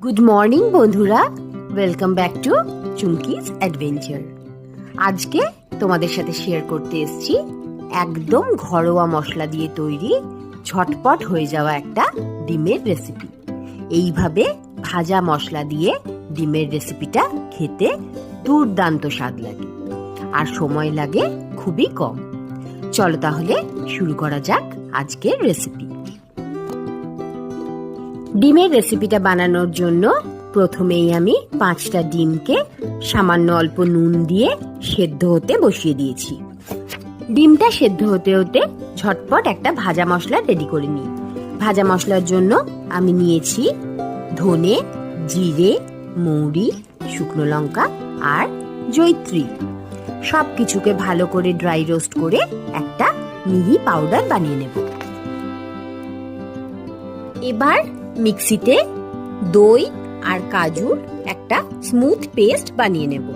Good morning বন্ধুরা। Welcome back to Chumki's adventure আজকে তোমাদের সাথে শেয়ার করতে এসেছি একদম ঘরোয়া মশলা দিয়ে তৈরি, ঝটপট হয়ে যাওয়া একটা ডিমের রেসিপি এইভাবে ভাজা মশলা দিয়ে ডিমের রেসিপিটা খেতে দুর্দান্ত স্বাদ লাগে, আর সময় লাগে খুবই কম। চলো তাহলে শুরু করা যাক আজকের রেসিপি ডিমের রেসিপিটা বানানোর জন্য প্রথমেই আমি পাঁচটা ডিমকে সামান্য অল্প নুন দিয়ে সেদ্ধ হতে বসিয়ে দিয়েছি। ডিমটা সেদ্ধ হতে হতে ঝটপট একটা ভাজা মশলা রেডি করে নিই। ভাজা মশলার জন্য আমি নিয়েছি ধনে, জিরে, মৌরি, শুকনো লঙ্কা আর জৈত্রী সব কিছুকে ভালো করে ড্রাই রোস্ট করে একটা মিহি পাউডার বানিয়ে নেব। এবার মিক্সিতে দই আর কাজুর একটা স্মুথ পেস্ট বানিয়ে নেব।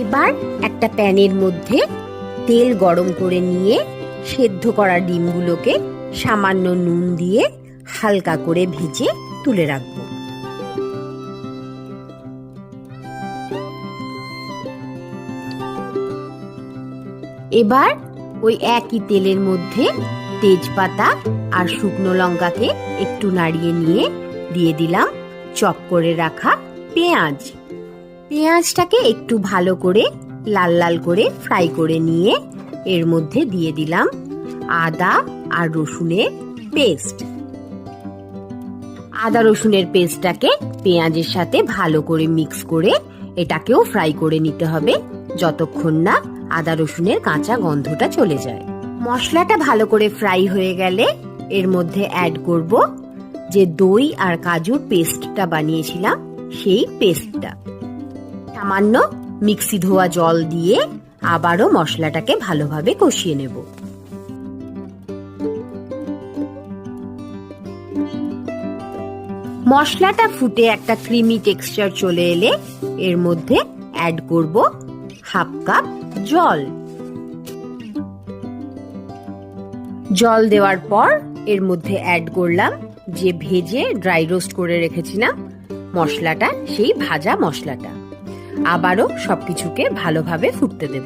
এবার একটা প্যানের মধ্যে তেল গরম করে নিয়ে সেদ্ধ করা ডিমগুলোকে সামান্য নুন দিয়ে হালকা করে ভেজে তুলে রাখব। এবার ওই একই তেলের মধ্যে তেজপাতা আর শুকনো লঙ্কাকে একটু নাড়িয়ে নিয়ে দিয়ে দিলাম। চপ করে রাখা পেঁয়াজ। পেঁয়াজটাকে একটু ভালো করে লাল লাল করে ফ্রাই করে নিয়ে এর মধ্যে দিয়ে দিলাম আদা আর রসুনের পেস্ট। আদা রসুনের পেস্টটাকে পেঁয়াজের সাথে ভালো করে মিক্স করে এটাকেও ফ্রাই করে নিতে হবে, যতক্ষণ না আদা রসুনের কাঁচা গন্ধটা চলে যায়। মশলাটা ভালো করে ফ্রাই হয়ে গেলে এর মধ্যে অ্যাড করব যে দই আর কাজুর পেস্টটা বানিয়েছিলাম, সেই পেস্টটা। সামান্য মিক্সি ধোয়া জল দিয়ে আবারও মশলাটাকে ভালোভাবে কষিয়ে নেব। মশলাটা ফুটে একটা ক্রিমি টেক্সচার চলে এলে এর মধ্যে অ্যাড করব হাফ কাপ জল। জল দেওয়ার পর এর মধ্যে অ্যাড করলাম যে ভেজে ড্রাই রোস্ট করে রেখেছিলাম, মশলাটা, সেই ভাজা মশলাটা। আবারও সবকিছুকে ভালোভাবে ফুটতে দেব।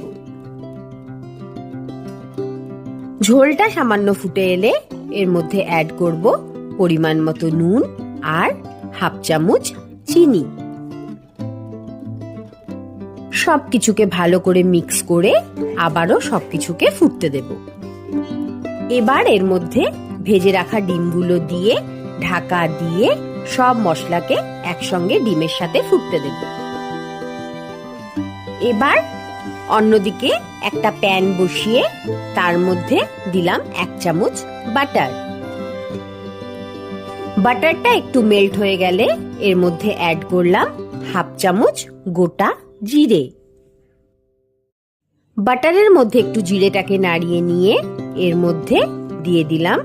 ঝোলটা সামান্য ফুটে এলে এর মধ্যে অ্যাড করব পরিমাণ মতো নুন আর হাফ চামচ চিনি। সবকিছুকে ভালো করে মিক্স করে আবারও সবকিছুকে ফুটতে দেব। এবার এর মধ্যে ভেজে রাখা ডিমগুলো দিয়ে, ঢাকা দিয়ে সব মশলাকে একসঙ্গে ডিমের সাথে ফুটতে দেব। এবার অন্যদিকে একটা প্যান বসিয়ে তার মধ্যে দিলাম এক চামচ বাটার। বাটারটা একটু মেল্ট হয়ে গেলে এর মধ্যে অ্যাড করলাম হাফ চামচ গোটা জিরে। বাটারের মধ্যে একটু জিরেটাকে নাড়িয়ে নিয়ে এর মধ্যে দিয়ে দিলাম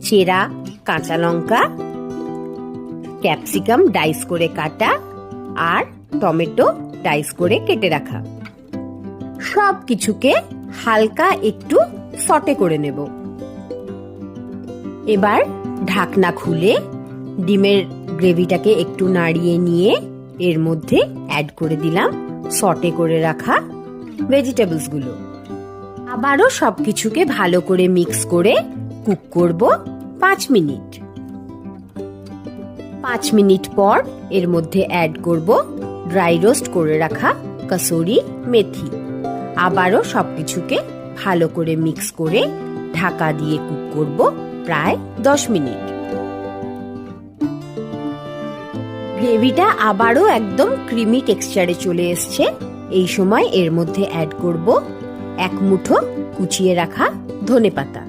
চেরা, কাঁচা লঙ্কা, ক্যাপসিকাম ডাইস করে কাটা আর টমেটো ডাইস করে কেটে রাখা। সব কিছুকে হালকা একটু সটে করে নেব। এবার ঢাকনা খুলে ডিমের গ্রেভিটাকে একটু নাড়িয়ে নিয়ে এর মধ্যে অ্যাড করে দিলাম সটে করে রাখা ভেজিটেবলসগুলো আবারও সবকিছুকে ভালো করে মিক্স করে কুক করব পাঁচ মিনিট। পাঁচ মিনিট পর এর মধ্যে অ্যাড করব ড্রাই রোস্ট করে রাখা কসুরি মেথি। আবারও সবকিছুকে ভালো করে মিক্স করে ঢাকা দিয়ে কুক করব প্রায় দশ মিনিট। গ্রেভিটা আবারও একদম ক্রিমি টেক্সচারে চলে এসছে। এই সময় এর মধ্যে অ্যাড করব এক মুঠো কুচিয়ে রাখা ধনে পাতা।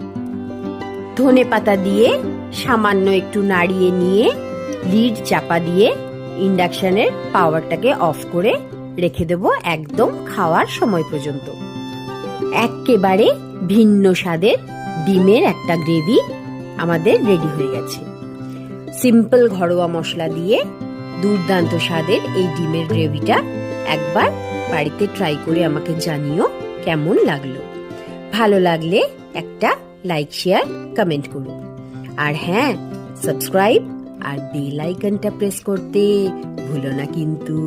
ধনে পাতা দিয়ে সামান্য একটু নাড়িয়ে নিয়ে লিড চাপা দিয়ে ইন্ডাকশনের পাওয়ারটাকে অফ করে রেখে দেব একদম খাওয়ার সময় পর্যন্ত। একেবারে ভিন্ন স্বাদের ডিমের একটা গ্রেভি আমাদের রেডি হয়ে গেছে। সিম্পল ঘরোয়া মশলা দিয়ে দুর্দান্ত স্বাদের এই ডিমের গ্রেভিটা একবার বাড়িতে ট্রাই করে আমাকে জানিও কেমন লাগল। ভালো লাগলে একটা লাইক শেয়ার কমেন্ট করুন। আর হ্যাঁ সাবস্ক্রাইব আর বেল আইকনটা প্রেস করতে ভুলো না কিন্তু।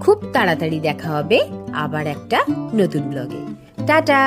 খুব তাড়াতাড়ি দেখা হবে আবার একটা নতুন ব্লগে টাটা!